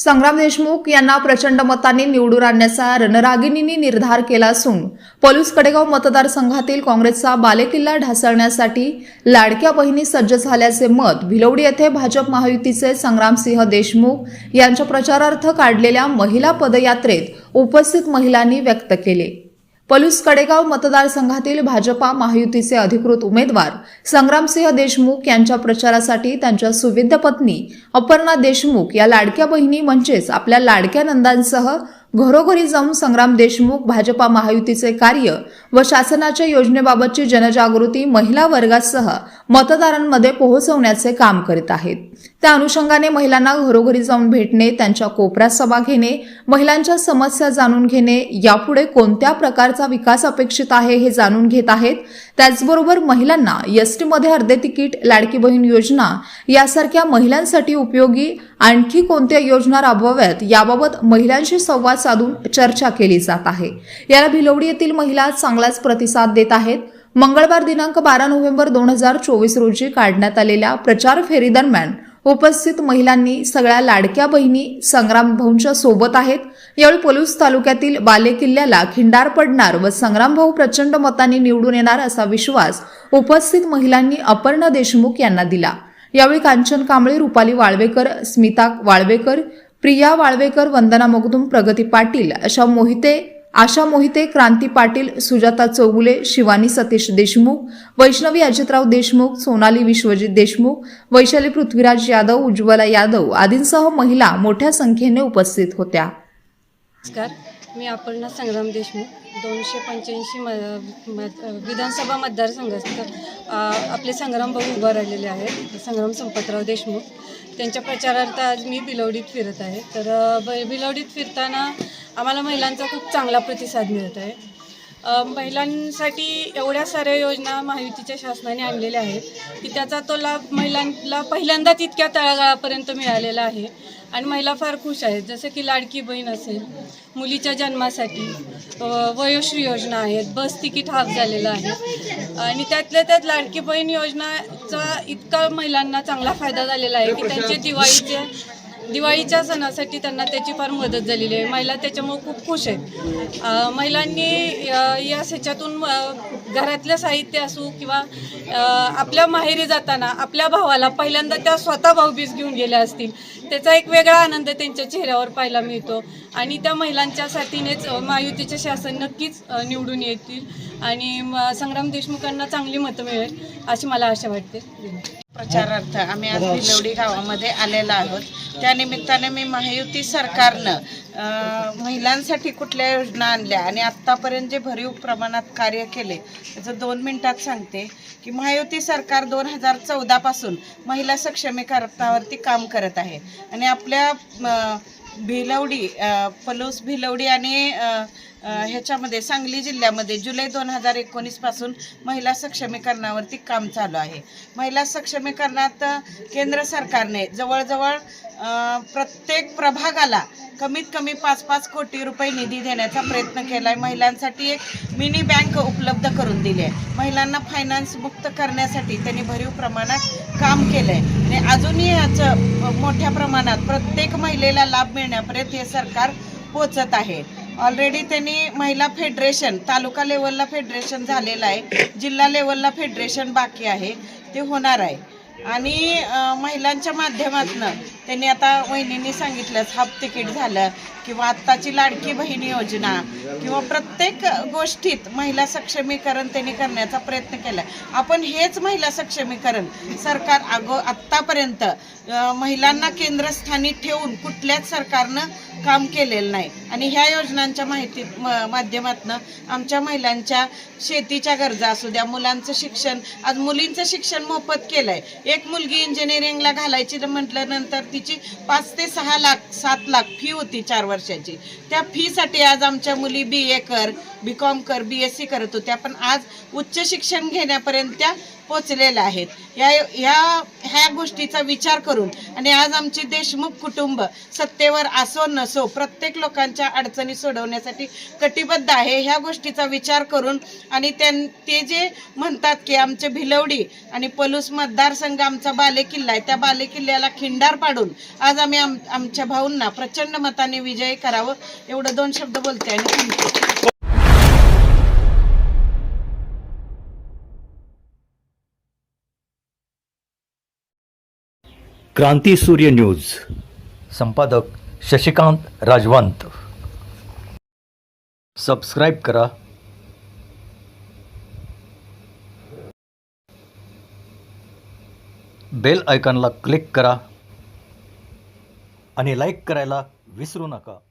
संग्राम देशमुख यांना प्रचंड मतांनी निवडून आणण्याचा रणरागिणींनी निर्धार केला असून पलूस कडेगाव मतदारसंघातील काँग्रेसचा बालेकिल्ला ढासळण्यासाठी लाडक्या बहिणी सज्ज झाल्याचे मत भिलवडी येथे भाजप महायुतीचे संग्रामसिंह देशमुख यांच्या प्रचारार्थ काढलेल्या महिला पदयात्रेत उपस्थित महिलांनी व्यक्त केले. पलूस कडेगाव मतदारसंघातील भाजपा महायुतीचे अधिकृत उमेदवार संग्रामसिंह देशमुख यांच्या प्रचारासाठी त्यांच्या सुविद्य पत्नी अपर्णा देशमुख या लाडक्या बहिणी म्हणजेच आपल्या लाडक्या नंदांसह घरोघरी जाऊन संग्राम देशमुख भाजपा महायुतीचे कार्य व शासनाच्या योजनेबाबतची जनजागृती महिला वर्गासह मतदारांमध्ये पोहोचवण्याचे काम करीत आहेत. त्या अनुषंगाने महिलांना घरोघरी जाऊन भेटणे त्यांच्या कोपऱ्यात सभा घेणे महिलांच्या समस्या जाणून घेणे यापुढे कोणत्या प्रकारचा विकास अपेक्षित आहे हे जाणून घेत आहेत. त्याचबरोबर महिलांना एसटीमध्ये अर्धे तिकीट लाडकी बहीण योजना यासारख्या महिलांसाठी उपयोगी आणखी कोणत्या योजना राबवाव्यात याबाबत महिलांशी संवाद साधून चर्चा केली जात आहे. याला भिलवडी येथील महिला चांगलाच प्रतिसाद देत आहेत. मंगळवार दिनांक बारा नोव्हेंबर दोन हजार चोवीस रोजी काढण्यात आलेल्या प्रचार फेरीदरम्यान उपस्थित महिलांनी सगळ्या लाडक्या बहिणी संग्राम भाऊंच्या सोबत आहेत. यावेळी पोलीस तालुक्यातील बाले किल्ल्याला खिंडार पडणार व संग्राम भाऊ प्रचंड मतांनी निवडून येणार असा विश्वास उपस्थित महिलांनी अपर्णा देशमुख यांना दिला. यावेळी कांचन कांबळे रुपाली वाळवेकर स्मिता वाळवेकर प्रिया वाळवेकर वंदना मगदुम प्रगती पाटील अशा मोहिते आशा मोहिते क्रांती पाटील सुजाता चौगुले शिवानी सतीश देशमुख वैष्णवी अजितराव देशमुख सोनाली विश्वजित देशमुख वैशाली पृथ्वीराज यादव उज्ज्वला यादव आदींसह महिला मोठ्या संख्येने उपस्थित होत्या. नमस्कार. मी अपर्णा संग्राम देशमुख. दोनशे पंच्याऐंशी म विधानसभा मतदारसंघात आपले संग्राम भाऊ उभा राहिलेले आहेत. संग्राम संपतराव देशमुख. त्यांच्या प्रचारार्थ आज मी बिलवडीत फिरत आहे. तर ब- बिलवडीत फिरताना आम्हाला महिलांचा खूप चांगला प्रतिसाद मिळत आहे. महिलांसाठी एवढ्या साऱ्या योजना महायुतीच्या शासनाने आणलेल्या आहेत की त्याचा तो लाभ महिलांना पहिल्यांदाच इतक्या तळागाळापर्यंत मिळालेला आहे. आणि महिला फार खुश आहेत. जसं की लाडकी बहीण असेल मुलीच्या जन्मासाठी वयोश्री योजना आहेत बस तिकीट हाफ झालेलं आहे. आणि त्यातल्या त्यात लाडकी बहीण योजनाचा इतका महिलांना चांगला फायदा झालेला आहे की त्यांचे दिवाळीचे दिवाळीच्या सणासाठी त्यांना त्याची फार मदत झालेली आहे. महिला त्याच्यामुळे खूप खुश आहेत. महिलांनी अ, या ह्याच्यातून घरातलं साहित्य असू किंवा आपल्या माहेरी जाताना आपल्या भावाला पहिल्यांदा त्या स्वतः भाऊबीज घेऊन गेल्या असतील. त्याचा एक वेगळा आनंद त्यांच्या चेहऱ्यावर पाहायला मिळतो. आणि त्या महिलांच्या साथीनेच महायुतीचे शासन नक्कीच निवडून येतील. आणि म, संग्राम देशमुखांना चांगली मतं मिळेल अशी मला आशा वाटते. प्रचारार्थ आम्ही आज भिलवडी गावामध्ये आलेलो आहोत. त्या निमित्ताने मी महायुती सरकारनं महिलांसाठी कुठल्या योजना आणल्या? आणि आत्तापर्यंत जे भरीव प्रमाणात कार्य केले त्याचं दोन मिनिटात सांगते की महायुती सरकार दोन हजार चौदापासून महिला सक्षमीकरणावरती काम करत आहे. आणि आपल्या भिलवडी पलूस भिलवडी आणि ह्याच्यामध्ये सांगली जिल्ह्यामध्ये जुलै दोन हजार एकोणीसपासून महिला सक्षमीकरणावरती काम चालू आहे. महिला सक्षमीकरणात केंद्र सरकारने जवळजवळ प्रत्येक प्रभागाला कमीत कमी पाच पाच कोटी रुपये निधी देण्याचा प्रयत्न केला आहे महिलांसाठी एक मिनी बँक उपलब्ध करून दिली आहे. महिलांना फायनान्स मुक्त करण्यासाठी त्यांनी भरीव प्रमाणात काम केलं आहे आणि अजूनही ह्याचं मोठ्या प्रमाणात प्रत्येक महिलेला लाभ मिळण्यापर्यंत हे सरकार पोचत आहे. ऑलरेडी त्यांनी महिला फेडरेशन तालुका लेवलला फेडरेशन झालेलं आहे. जिल्हा लेवलला फेडरेशन बाकी आहे. ते होणार आहे. आणि महिलांच्या माध्यमातून त्यांनी आता वहिनींनी सांगितलंच हाफ तिकीट झालं. किंवा आत्ताची लाडकी बहीण योजना किंवा प्रत्येक गोष्टीत महिला सक्षमीकरण त्यांनी करण्याचा प्रयत्न केला आपण हेच महिला सक्षमीकरण सरकार अगो आत्तापर्यंत महिलांना केंद्रस्थानी ठेवून कुठल्याच सरकारनं काम केलेलं नाही. आणि ह्या योजनांच्या माहिती माध्यमातून आमच्या महिलांच्या शेतीच्या गरजा असू द्या मुलांचं शिक्षण आज मुलींचं शिक्षण मोफत केलं आहे एक मुलगी इंजिनिअरिंगला घालायची तर म्हटल्यानंतर तिची पाच ते सहा लाख सात लाख फी होती चार वर्ष वर्षाची. त्या फीसाठी आज आमच्या मुली बी ए कर बी कॉम कर बी एस सी करत होत्या पण आज उच्च शिक्षण घेण्यापर्यंत त्या पोचलेल्या आहेत. या ह्या ह्या गोष्टीचा विचार करून आणि आज आमचे देशमुख कुटुंब सत्तेवर असो नसो प्रत्येक लोकांच्या अडचणी सोडवण्यासाठी कटिबद्ध आहे ह्या गोष्टीचा विचार करून आणि त्यां ते जे म्हणतात की आमचे भिलवडी आणि पलूस मतदारसंघ आमचा बालेकिल्ला आहे त्या बालेकिल्ल्याला खिंडार पाडून आज आम्ही आम आमच्या भाऊंना प्रचंड मताने विजय करावं एवढं दोन शब्द बोलते आणि थांबते क्रांती सूर्य न्यूज. संपादक शशिकांत राजवंत. सबस्क्राईब करा. बेल आयकॉनला क्लिक करा. आणि लाईक करायला विसरू नका